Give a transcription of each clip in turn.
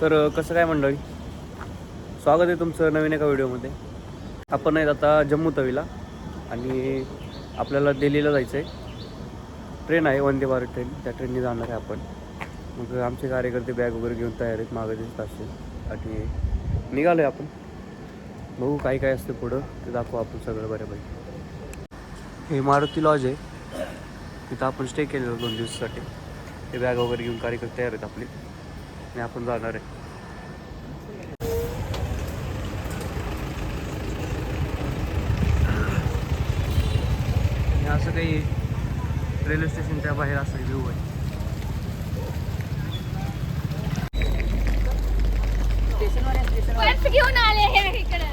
तर कसं काय मंडळी? स्वागत आहे तुमचं नवीन एका व्हिडिओमध्ये. आपण आहेत आता जम्मू तवीला आणि आपल्याला दिल्लीला जायचं आहे ट्रेन आहे वंदे भारत ट्रेन. त्या ट्रेनने जाणार आहे आपण. मग आमचे कार्यकर्ते बॅग वगैरे घेऊन तयार आहेत मागे दिसत असतील. आणि निघालो आहे आपण. बघू काय काय असते पुढं. ते दाखवू आपण सगळं बऱ्यापैकी. हे मारुती लॉज आहे. तिथं आपण स्टे केलेलं दोन दिवसासाठी. ते बॅग वगैरे घेऊन कार्यकर्ते तयार आहेत आपले. आणि आपण जाणार आहे असं काही रेल्वे स्टेशनच्या बाहेर असं व्ह्यू आहे घेऊन आले हे इकडे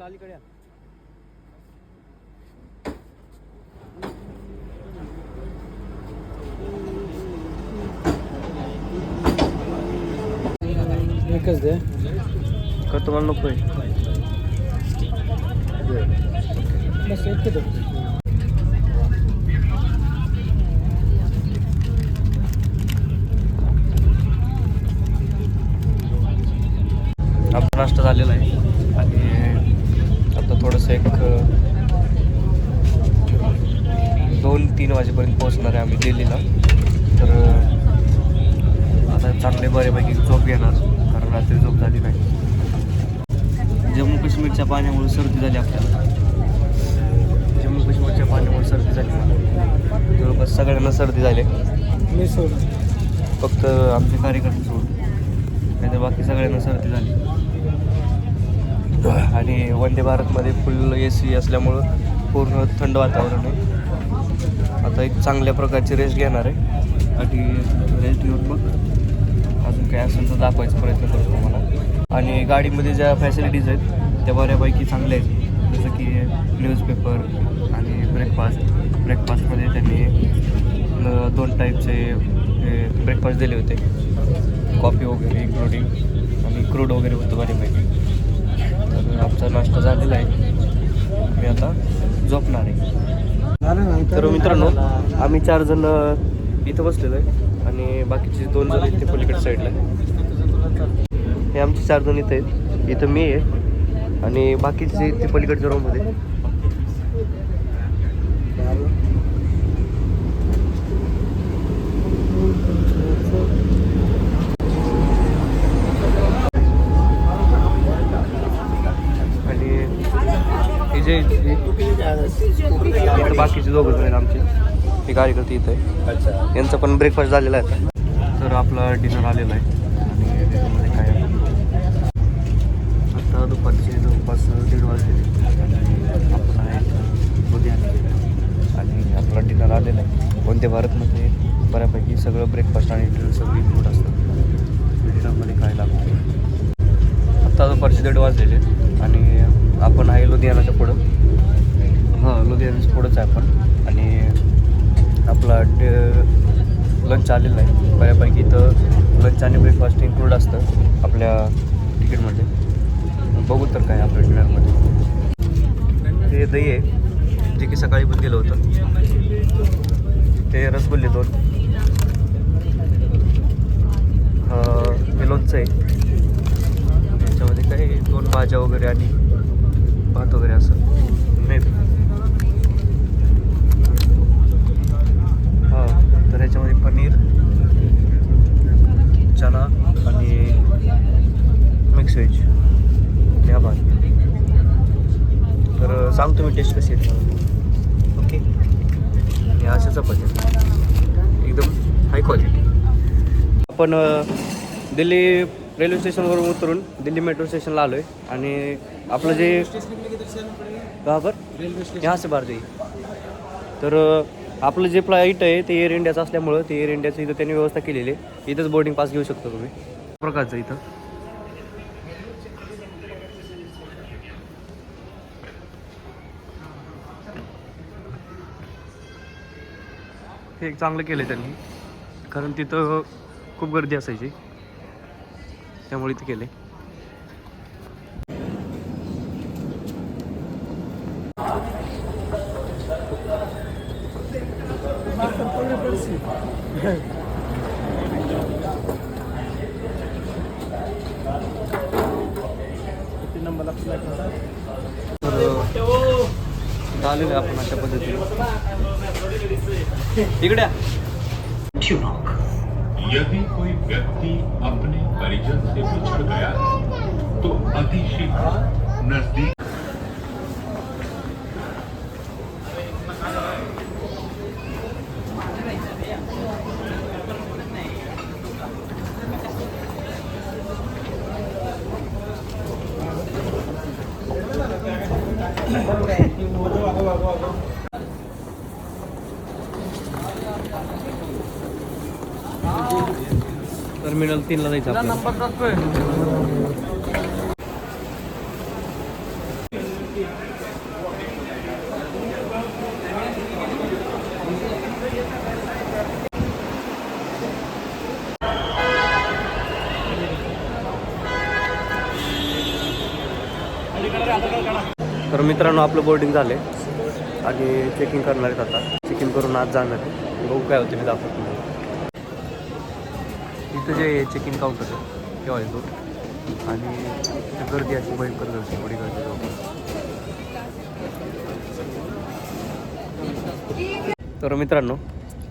अलीकडे का तुम्हाला नको आहे. आपला नाश्ता झालेला आहे. आणि आता थोडंसं एक दोन तीन वाजेपर्यंत पोहोचणार आहे आम्ही दिल्लीला. तर आता चांगले बऱ्यापैकी झोप घेणार कारण रात्री झोप झाली नाही. जम्मू काश्मीरच्या पाण्यामुळे सर्दी झाली आपल्याला. जम्मू काश्मीरच्या पाण्यामुळे सर्दी झाली. जवळपास सगळ्यांना सर्दी झाली. मी सोड फक्त आमचे कार्यकर्ते सोडून. नाहीतर बाकी सगळ्यांना सर्दी झाली. आणि वंदे भारतमध्ये फुल ए सी असल्यामुळं पूर्ण थंड वातावरण आहे. आता एक चांगल्या प्रकारची रेस्ट घेणार आहे. आणि रेस्ट घेऊन मग अजून काय असेल तर दाखवायचा प्रयत्न करतो तुम्हाला. आणि गाडीमध्ये ज्या फॅसिलिटीज आहेत त्या बऱ्यापैकी चांगल्या आहेत. जसं की न्यूजपेपर आणि ब्रेकफास्ट ब्रेकफास्टमध्ये त्यांनी दोन टाईपचे ब्रेकफास्ट दिले होते. कॉफी वगैरे इन्क्लुडिंग आणि क्रूड वगैरे होतं बऱ्यापैकी. तर आमचा नाश्ता झालेला आहे. मी आता झोपणार आहे. तर मित्रांनो आम्ही चार जण इथं बसलेलो आहे. आणि बाकीचे दोन जण इथे पलीकडे साईडला आहे. हे आमचे चार जण इथे आहेत. इथं मी आहे. आणि बाकीचे ते पलीकडच्या रूममध्ये आणि हे जे बाकीचे दोघं जण आहेत आमचे. हे कार्यकर्ते इथं आहे यांचा पण ब्रेकफास्ट झालेला आहे. तर आपला डिनर आलेला आहे आणि त्याच्यामध्ये काय आहे? आता दुपारचे जवळपास दीड वाजले आणि आपण आहे लुधियाना आणि आपला डिनर आलेला आहे. कोणत्या भारतमध्ये बऱ्यापैकी सगळं ब्रेकफास्ट आणि डिनर सगळं इन्क्लूड असतं. डिनरमध्ये काय लागतं? आता दुपारचे दीड वाजलेले आणि आपण आहे लुधियानाच्या पुढं. हां लुधियानाच्या पुढंच आहे आपण. आणि आपला लंच आलेला आहे. बऱ्यापैकी तर लंच आणि ब्रेकफास्ट इन्क्लूड असतं. आपल्या तिकीटमध्ये बघू तर काय आपल्या डिनरमध्ये ते दही आहे जे की सकाळी पण दिलं होतं. ते रसगुल्ले दोन. हे लोणचं आहे त्याच्यामध्ये काही दोन भाज्या वगैरे आणि भात वगैरे असं. नाही हां तर याच्यामध्ये पनीर चना आणि मिक्स व्हेज. या भात तर सांगतो मी टेस्ट कशी आहे ओके. आणि अशा चपात्या. एकदम हाय क्वालिटी आपण दिल्ली रेल्वे स्टेशनवरून उतरून दिल्ली मेट्रो स्टेशनला आलो आहे आणि आपलं जे कहाँ पर यहाँ से बाहर जाईल तर आपलं जे फ्लाईट आहे ते एअर इंडियाचं असल्यामुळं ते एअर इंडियाचं इथं त्यांनी व्यवस्था केलेली आहे. इथंच बोर्डिंग पास घेऊ शकता तुम्ही. प्रकारचं इथं. हे चांगलं केलं त्यांनी. कारण तिथं खूप गर्दी असायची. त्यामुळे इथे केले तर आलेलो आहे आपण अशा पद्धतीने. इकडे. यदि कोई व्यक्ति अपने परिजन से बिछड़ गया तो अतिशीघ्र नज़दीक टर्मिनल तीनला जायचं. तर मित्रांनो आपलं बोर्डिंग झाले आणि चेकिंग करणार आहेत आता. चेकिंग करून आज जाणार आहे. बघू काय होते मी दाखवतो. इथं जे चेकिंग काउंटर आहे तेव्हा येतो आणि गर्दी अशी भयंकर गर्दी एवढी गर्दी. तर मित्रांनो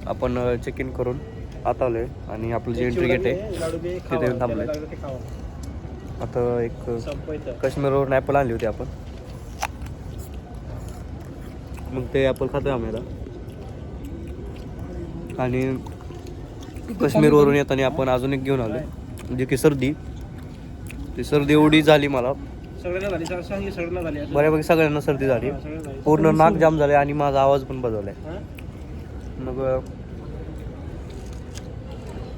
आपण चेक इन करून आता आलो आहे आणि आपलं जे एंट्री गेट आहे तिथे येऊन थांबलो आता एक काश्मीरवरून ॲपल आणली होती आपण. मग ते ॲपल खातो आम्ही आता. आणि काश्मीरवरून येताना आपण अजून एक घेऊन आलो जे की सर्दी ती सर्दी एवढी झाली मला बऱ्यापैकी सगळ्यांना सर्दी झाली. पूर्ण नाक जाम झाले आणि माझा आवाज पण बदललाय. मग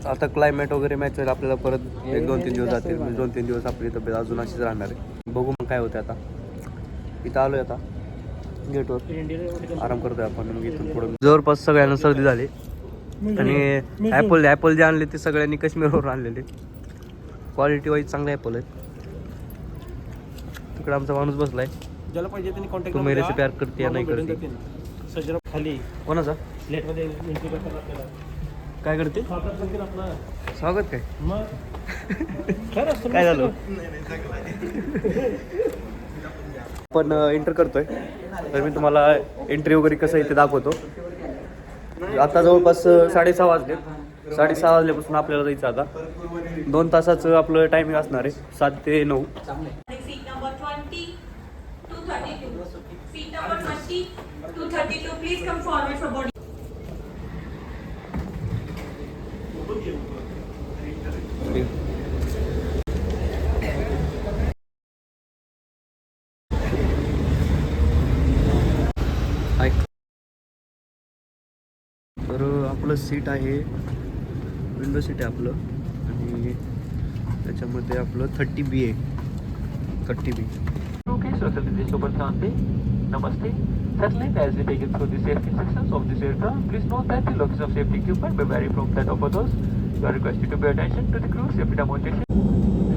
आता क्लायमेट वगैरे मॅच होईल आपल्याला परत एक दोन तीन दिवस जातील. म्हणजे दोन तीन दिवस आपली तब्येत अजून अशीच राहणार आहे. बघू मग काय होते आता. इथं आलोय आता. गेटवर. आराम करतोय आपण मग इथून पुढे. जवळपास सगळ्यांना सर्दी झाली. आणि ॲपल ॲपल जे आणले ते सगळ्यांनी काश्मीरवरून आणलेले. क्वालिटी वाईज चांगले ॲपल आहेत. तिकडे आमचा माणूस बसलाय. ज्याला पाहिजे त्यांनी कॉन्टॅक्ट तू मेरे से प्यार करती या नाही करती. खाली. कोणाचा? प्लेटमध्ये काय करते? स्वागत काय? काय झालं? पण एंटर करतोय. तर मी तुम्हाला एंट्री वगैरे कसं आहे ते दाखवतो. आता जवळपास साडेसहा वाजले साडेसहा वाजल्यापासून आपल्याला जायचं आता दोन तासाचं आपलं टायमिंग असणार आहे सात ते नऊ Seat number 20, 232. Please come forward for boarding. Window seat आहे. विंडो सीट आहे आपलं. आणि त्याच्यामध्ये आपलं थर्टी बी आहे. Thirty B okay sir sir सांगते नमस्ते. Sir let as we take this safety section of this aircraft please note that the locks safety equipment be very that of those you to be attention to the safety demonstration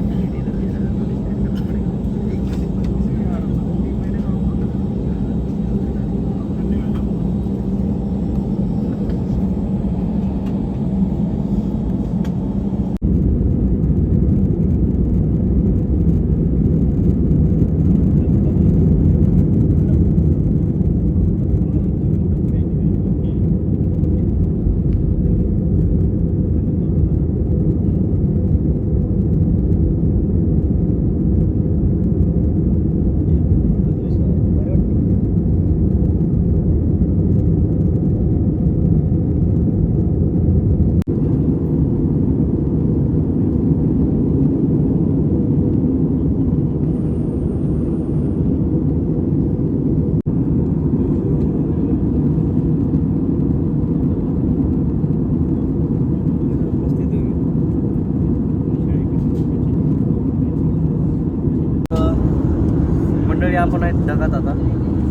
ढगात आता.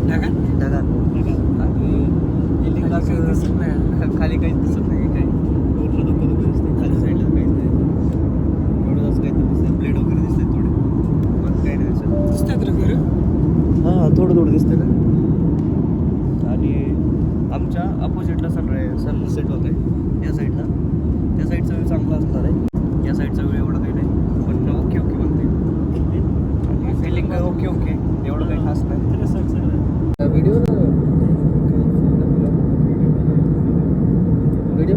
ढगात? आणि इलिंगला असं खाली काहीच दिसत नाही काही पूर्ण धुकं धुकं दिसते खाली साईडला काहीच नाही. एवढं असं काहीतरी दिसतंय. ब्लेड वगैरे दिसते थोडे. पण काही नाही दिसत. दिसतात रे हां थोडं थोडं दिसतंय ना आणि आमच्या अपोजिटला सन सनसेट होत आहे या साईडला त्या साईडचा व्ह्यू चांगला असणार आहे या साईडचा व्ह्यू एवढं काही नाही पण ओके ओके म्हणते आणि फिलिंग ओके ओके एवढं काही खास नाही व्हिडिओ व्हिडिओ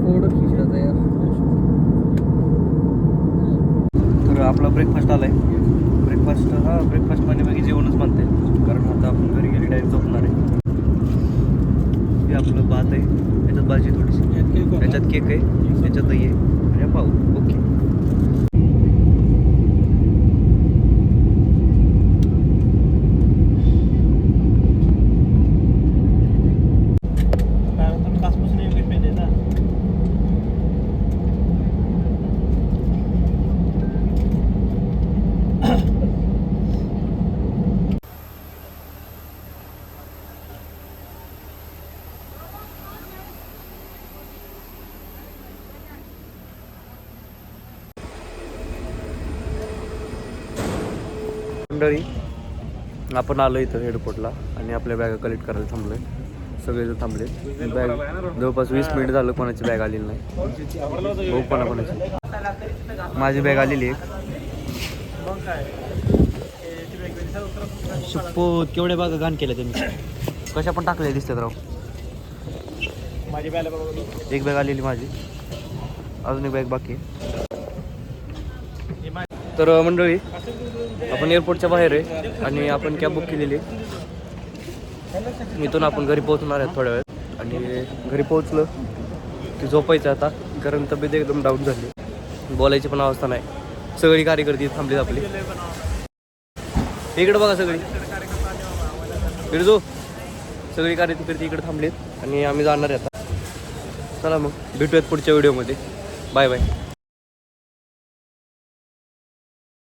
फोटो खिचला यार तर आपला ब्रेकफास्ट आलाय ब्रेकफास्ट हा ब्रेकफास्ट म्हणजे जेवणच म्हणते कारण आता आपण घरी गेली डायरेक्ट झोपणार आहे हे आपलं भात आहे याच्यात भाजी थोडीशी याच्यात केक आहे. याच्यात दही आहे आणि हा पाव ओके कारण तुम्ही कासपासून योग्य पाहिजे ना मंडळी आपण आलो इथं एअरपोर्टला आणि आपल्या बॅगा कलेक्ट करायला थांबलो आहे सगळे इथं थांबले. बॅग जवळपास वीस मिनिट झालं कोणाची बॅग आलेली नाही. भाऊ कोणा कोणाची? माझी बॅग आलेली आहे. शप्पो केवढ्या बागा घाण केल्या त्यांनी? कशा पण टाकल्या दिसतात राव. माझी बघा. एक बॅग आलेली माझी. अजून एक बॅग बाकी आहे. तर मंडळी आपण एअरपोर्टच्या बाहेर आहे आणि आपण कॅब बुक केलेली आहे. इथून आपण घरी पोहोचणार आहे थोड्या वेळात आणि घरी पोहोचलं की झोपायचं आता. कारण तब्येत एकदम डाऊन झाली. बोलायची पण अवस्था नाही. सगळी कार्यकर्ती थांबली आपली. इकडे बघा सगळी. बिरजो सगळी कार्यकर्ती इकडे थांबलीत आणि आम्ही जाणार आहे आता. चला मग भेटूयात पुढच्या व्हिडिओमध्ये बाय बाय